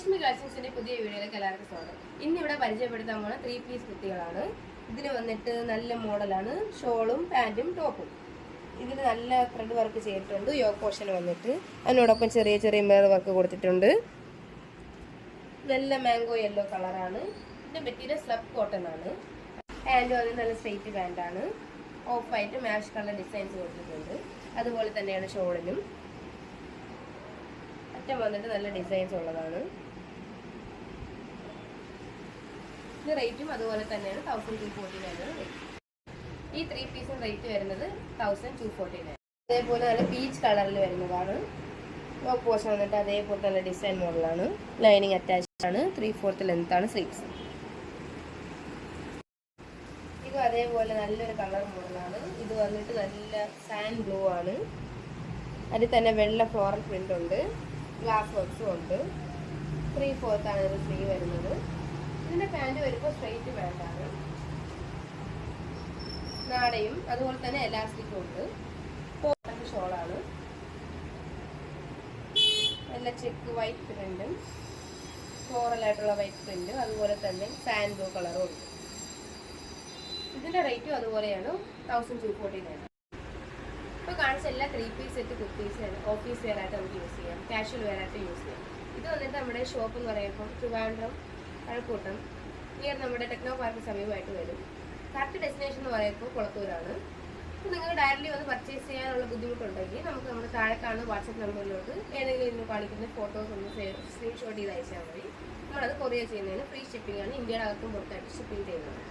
രശ്മി കളക്ഷൻസിന്റെ പുതിയ വീഡിയോയിലേക്ക് എല്ലാവർക്കും സ്വാഗതം. ഇന്ന് ഇവിടെ പരിചയപ്പെടുത്താൻ പോണ ത്രീ പീസ് കുത്തികളാണ് ഇതിന് വന്നിട്ട് നല്ല മോഡലാണ്. ഷോളും പാന്റും ടോപ്പും. ഇതിൽ നല്ല ത്രെഡ് വർക്ക് ചെയ്തിട്ടുണ്ട്. യോ പോർഷൻ വന്നിട്ട്. അതിനോടൊപ്പം ചെറിയ ചെറിയ മിറർ വർക്ക് കൊടുത്തിട്ടുണ്ട്. നല്ല മാംഗോ യെല്ലോ കളറാണ് ഇതിന്റെ മെറ്റീരിയൽ സ്ലബ് കോട്ടൺ ആണ്. പാന്റും വന്ന് നല്ല straight പാന്റാണ് off white mash colour designs കൊടുത്തിട്ടുണ്ട്. അതുപോലെ തന്നെയാണ് ഷോളിലും. അറ്റം വന്നിട്ട് നല്ല ഡിസൈൻസ് ഉള്ളതാണ്. റേറ്റും അതുപോലെ തന്നെയാണ് തൗസൻഡ് ടു ഫോർട്ടി നയൻ ഈ ത്രീ പീസും റേറ്റ് വരുന്നത് തൗസൻഡ് ടു ഫോർട്ടി നയൻ. അതേപോലെ നല്ല പീച്ച് കളറിൽ വരുന്നതാണ്. ലോക്ക് പോഷൻ വന്നിട്ട് അതേപോലെ നല്ല ഡിസൈൻ മോഡലാണ് ലൈനിങ് അറ്റാച്ച്ഡ് ആണ്. ത്രീ ഫോർത്ത് ലെങ്ത് ആണ് സ്ലീവ്സ് ഇത് അതേപോലെ നല്ലൊരു കളർ മോഡലാണ് ഇത് വന്നിട്ട് നല്ല സാൻഡ് ബ്ലൂ ആണ്. അതിൽ തന്നെ വെള്ള ഫ്ലോറൽ പ്രിന്റ് ഉണ്ട്. ഗ്ലാസ് വർക്ക്സും ഉണ്ട്. ത്രീ ഫോർത്ത് ആണ് ഇത് സ്ലീവ് വരുന്നത്. വരുമ്പോൾ സ്ട്രെയിറ്റ് വേണ്ട നാടയും അതുപോലെ തന്നെ എലാസ്റ്റിക്കും ഉണ്ട്. കോട്ടൺ ഷോളാണ്. നല്ല ചെക്ക് വൈറ്റ് പ്രിന്റും ഫ്ലോറൽ ആയിട്ടുള്ള വൈറ്റ് പ്രിന്റും അതുപോലെ തന്നെ സാൻഡോ കളറും ഉണ്ട്. ഇതിന്റെ റേറ്റും അതുപോലെയാണ്. തൗസൻഡ് ടു ഫോർട്ടി നയൻ ഇപ്പോൾ കാണിച്ച എല്ലാ three piece set kurtis office wear ആയിട്ട് നമുക്ക് യൂസ് ചെയ്യാം. കാഷ്വൽ വെയർ ആയിട്ട് യൂസ് ചെയ്യാം. ഇത് വന്നിട്ട് നമ്മുടെ ഷോപ്പ് എന്ന് പറയുമ്പോൾ ട്രിവാൻഡ്രം കഴക്കൂട്ടം നിയർ നമ്മുടെ ടെക്നോ പാർക്ക് സമീപമായിട്ട് വരും. കറക്റ്റ് ഡെസ്റ്റിനേഷൻ എന്ന് പറയുമ്പോൾ കുളത്തൂരാണ്. അപ്പോൾ നിങ്ങൾക്ക് ഡയറക്റ്റ്ലി വന്ന് പർച്ചേസ് ചെയ്യാനുള്ള ബുദ്ധിമുട്ടുണ്ടെങ്കിൽ നമുക്ക് നമ്മുടെ താഴെ കാണുന്ന വാട്സപ്പ് നമ്പറിലോട്ട് ഏതെങ്കിലും ഇതിന് കാണിക്കുന്ന ഫോട്ടോസ് ഒന്ന് സ്ക്രീൻഷോട്ട് ചെയ്ത് അയച്ചാൽ മതി. നമ്മളത് കൊറിയർ ചെയ്യുന്നതിന് ഫ്രീ ഷിപ്പിംഗ് ആണ്. ഇന്ത്യയുടെ അകത്തും പുറത്തായിട്ട് ഷിപ്പിംഗ് ചെയ്യുന്നത്.